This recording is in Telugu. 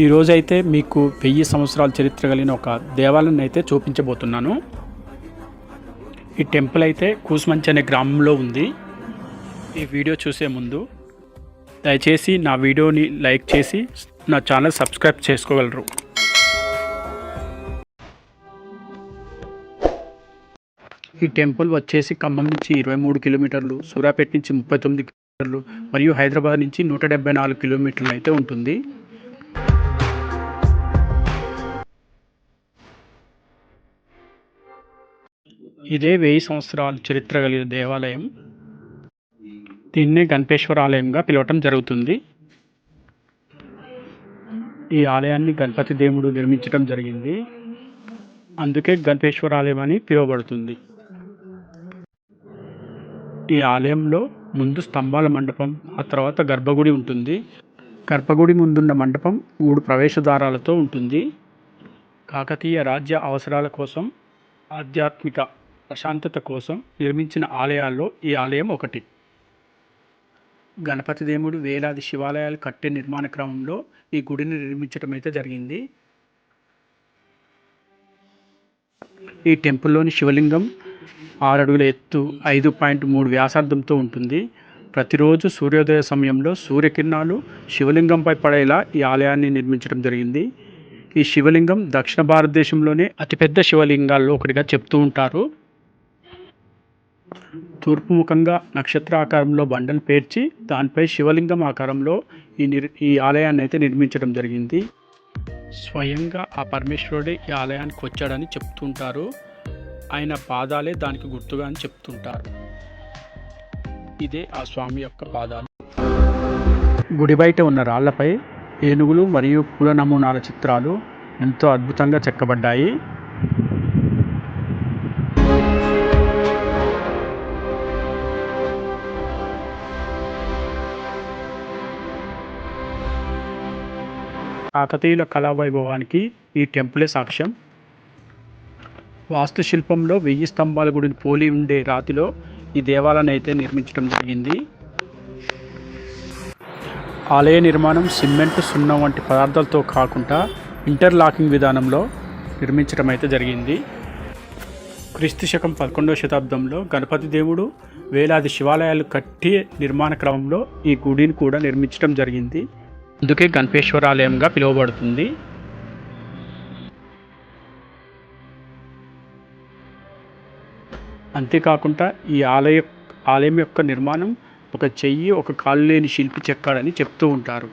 ఈరోజైతే మీకు వెయ్యి సంవత్సరాల చరిత్ర కలిగిన ఒక దేవాలయం అయితే చూపించబోతున్నాను. ఈ టెంపుల్ అయితే కూసుమంచి అనే గ్రామంలో ఉంది. ఈ వీడియో చూసే ముందు దయచేసి నా వీడియోని లైక్ చేసి నా ఛానల్ సబ్స్క్రైబ్ చేసుకోగలరు. ఈ టెంపుల్ వచ్చేసి ఖమ్మం నుంచి ఇరవై మూడు కిలోమీటర్లు సూర్యాపేట నుంచి ముప్పై తొమ్మిది కిలోమీటర్లు మరియు హైదరాబాద్ నుంచి నూట డెబ్బై నాలుగు కిలోమీటర్లు అయితే ఉంటుంది. ఇదే వెయ్యి సంవత్సరాల చరిత్ర కలిగిన దేవాలయం. దీన్నే గణపేశ్వర ఆలయంగా పిలవటం జరుగుతుంది. ఈ ఆలయాన్ని గణపతి దేవుడు నిర్మించడం జరిగింది. అందుకే గణపేశ్వర ఆలయం అని పిలువబడుతుంది. ఈ ఆలయంలో ముందు స్తంభాల మండపం ఆ తర్వాత గర్భగుడి ఉంటుంది. గర్భగుడి ముందున్న మండపం మూడు ప్రవేశద్వారాలతో ఉంటుంది. కాకతీయ రాజ్య అవసరాల కోసం ఆధ్యాత్మిక ప్రశాంతత కోసం నిర్మించిన ఆలయాల్లో ఈ ఆలయం ఒకటి. గణపతి దేవుడు వేలాది శివాలయాలు కట్టే నిర్మాణ క్రమంలో ఈ గుడిని నిర్మించడం అయితే జరిగింది. ఈ టెంపుల్లోని శివలింగం ఆరు అడుగుల ఎత్తు ఐదు పాయింట్ మూడు వ్యాసార్థంతో ఉంటుంది. ప్రతిరోజు సూర్యోదయ సమయంలో సూర్యకిరణాలు శివలింగంపై పడేలా ఈ ఆలయాన్ని నిర్మించడం జరిగింది. ఈ శివలింగం దక్షిణ భారతదేశంలోనే అతిపెద్ద శివలింగాల్లో ఒకటిగా చెప్తూ ఉంటారు. తూర్పు ముఖంగా నక్షత్ర ఆకారంలో బండలు పేర్చి దానిపై శివలింగం ఆకారంలో ఈ నిర్ ఈ ఆలయాన్ని అయితే నిర్మించడం జరిగింది. స్వయంగా ఆ పరమేశ్వరుడే ఈ ఆలయానికి వచ్చాడని చెప్తుంటారు. ఆయన పాదాలే దానికి గుర్తుగా అని చెప్తుంటారు. ఇదే ఆ స్వామి యొక్క పాదాలు. గుడి బయట ఉన్న రాళ్ళపై ఏనుగులు మరియు పూల నమూనాల చిత్రాలు ఎంతో అద్భుతంగా చెక్కబడ్డాయి. కాకతీయుల కళా వైభవానికి ఈ టెంపులే సాక్ష్యం. వాస్తుశిల్పంలో వెయ్యి స్తంభాల గుడిని పోలి ఉండే రాతిలో ఈ దేవాలయాన్ని అయితే నిర్మించడం జరిగింది. ఆలయ నిర్మాణం సిమెంట్ సున్నం వంటి పదార్థాలతో కాకుండా ఇంటర్లాకింగ్ విధానంలో నిర్మించడం అయితే జరిగింది. క్రీస్తు శకం పదకొండవ శతాబ్దంలో గణపతి దేవుడు వేలాది శివాలయాలు కట్టి నిర్మాణ క్రమంలో ఈ గుడిని కూడా నిర్మించడం జరిగింది. అందుకే గణపేశ్వర ఆలయంగా పిలువబడుతుంది. అంతేకాకుండా ఈ ఆలయ ఆలయం యొక్క నిర్మాణం ఒక చెయ్యి ఒక కాలు లేని శిల్పి చెక్కాడని చెప్తూ ఉంటారు.